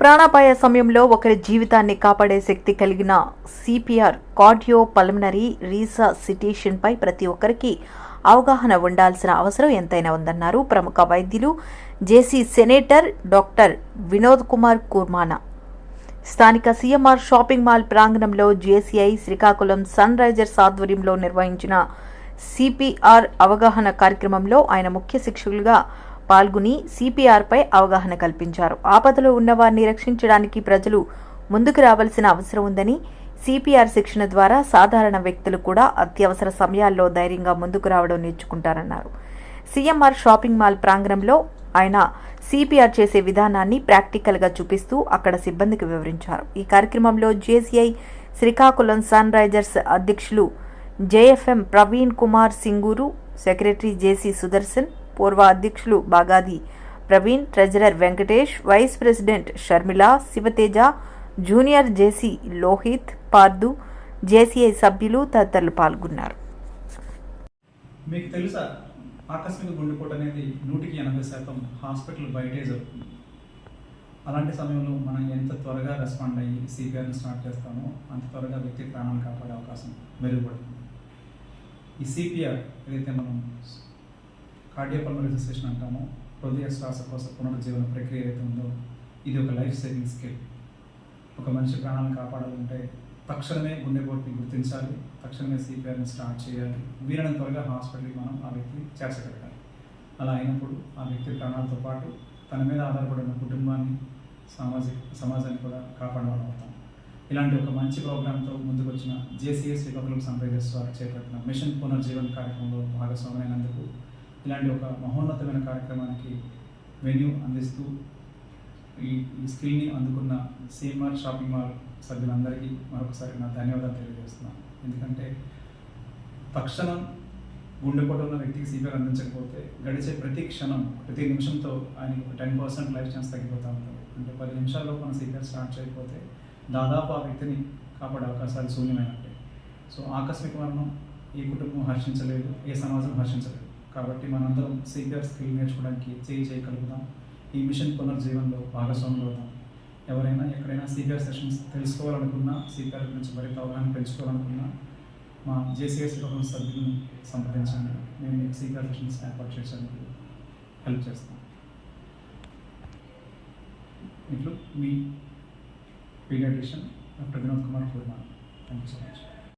ప్రాణాపాయ సమయంలో ఒకరి జీవితాన్ని కాపాడే శక్తి కలిగిన సిపిఆర్ కార్డియో పల్మనరీ రీససిటేషన్పై ప్రతి ఒక్కరికి అవగాహన ఉండాల్సిన అవసరం ఎంతైనా ఉందన్నారు ప్రముఖ వైద్యులు. JC senator doctor Vinod Kumar Kurmana. స్థానిక సీఎంఆర్ షాపింగ్ మాల్ ప్రాంగణంలో జేసీఐ శ్రీకాకుళం సన్ రైజర్స్ ఆధ్వర్యంలో నిర్వహించిన సిపిఆర్ అవగాహన కార్యక్రమంలో ఆయన ముఖ్య శిక్షకులుగా పాల్గొని సిపిఆర్పై అవగాహన కల్పించారు. ఆపదలో ఉన్నవారిని రక్షించడానికి ప్రజలు ముందుకు రావాల్సిన అవసరం ఉందని సిపిఆర్ శిక్షణ ద్వారా సాధారణ వ్యక్తులు కూడా అత్యవసర సమయాల్లో ధైర్యంగా ముందుకు రావడం నేర్చుకుంటారన్నారు. సీఎంఆర్ షాపింగ్ మాల్ ప్రాంగణంలో ఆయన సిపిఆర్ చేసే విధానాన్ని ప్రాక్టికల్గా చూపిస్తూ అక్కడ సిబ్బందికి వివరించారు. ఈ కార్యక్రమంలో జేసీఐ శ్రీకాకుళం సన్ రైజర్స్ అధ్యక్షులు JFM Praveen Kumar Singuru secretary JC Sudarshan పూర్వ అధ్యక్షులు Bagadi. Praveen treasurer Venkatesh vice president Sharmila Shivateja junior JC Lohith Pardhu JCI సభ్యులు తదితరులు పాల్గొన్నారు. మీకు తెలుసా ఆకస్మిక గుండెపోటు అనేది నూటికి ఎనభై శాతం హాస్పిటల్ బయటే జరుగుతుంది. అలాంటి సమయంలో మనం ఎంత త్వరగా రెస్పాండ్ అయ్యి సిపిఆర్ని స్టార్ట్ చేస్తామో అంత త్వరగా వ్యక్తి ప్రాణాలు కాపాడే అవకాశం మెరుగుపడుతుంది. ఈ సిపిఆర్ ఏదైతే మనం కార్డియోపల్మరీ రిజిస్ట్రేషన్ అంటాము. హృదయ శ్వాసకోశ పునరుజ్జీవన ప్రక్రియ ఏదైతే ఉందో ఇది ఒక లైఫ్ సేవింగ్ స్కిల్. ఒక మనిషి ప్రాణాలను కాపాడాలంటే తక్షణమే గుండెపోటుని గుర్తించాలి తక్షణమే సిపిఆర్ని స్టార్ట్ చేయాలి. వీలైనంత త్వరగా హాస్పిటల్కి మనం ఆ వ్యక్తిని చేర్చగలగాలి. అలా అయినప్పుడు ఆ వ్యక్తి ప్రాణాలతో పాటు తన మీద ఆధారపడిన కుటుంబాన్ని సామాజిక సమాజాన్ని కూడా కాపాడడం అవుతాం ఇలాంటి ఒక మంచి ప్రోగ్రాంతో ముందుకు వచ్చిన జేసీఎస్ శ్రీకాకుళం సంప్రదేశ్ వారు చేపట్టిన మిషన్ పునర్జీవన్ కార్యక్రమంలో భాగస్వామైనందుకు ఇలాంటి ఒక మహోన్నతమైన కార్యక్రమానికి వెన్యూ అందిస్తూ ఈ ఈ స్కిల్ని అందుకున్న సీమార్ షాపింగ్ మాల్ సభ్యులందరికీ మరొకసారి నా ధన్యవాదాలు తెలియజేస్తున్నాను. ఎందుకంటే తక్షణం గుండెపోటు ఉన్న వ్యక్తికి సిపిఆర్ అందించకపోతే గడిచే ప్రతి క్షణం ప్రతి నిమిషంతో ఆయనకి ఒక టెన్ పర్సెంట్ లైఫ్ ఛాన్స్ తగ్గిపోతూ ఉంటుంది. అంటే పది నిమిషాల్లో మనం సిపిఆర్ స్టార్ట్ చేయకపోతే దాదాపు ఆ వ్యక్తిని కాపాడే అవకాశాలు శూన్యమైనట్టే. సో ఆకస్మిక మరణం ఏ కుటుంబం హర్షించలేదు ఏ సమాజం హర్షించలేదు. కాబట్టి మనందరం సిపిఆర్ స్కిల్ నేర్చుకోవడానికి చేయి చేయగలుగుదాం. ఈ మిషన్ పునర్జీవన్లో భాగస్వాములు అవుదాం. ఎవరైనా ఎక్కడైనా సిపిఆర్ సెషన్స్ తెలుసుకోవాలనుకున్నా సిపిఆర్ గురించి మరింత అవగాహన పెంచుకోవాలనుకున్నా మా జేసీఎస్ శ్రీకాకుళం సభ్యులను సంప్రదించండి. మేము మీకు సిపిఆర్ సెషన్స్ ఏర్పాటు చేయడానికి హెల్ప్ చేస్తాం ఇట్లు మీ paediatrician doctor Vinod Kumar Purna thank you so much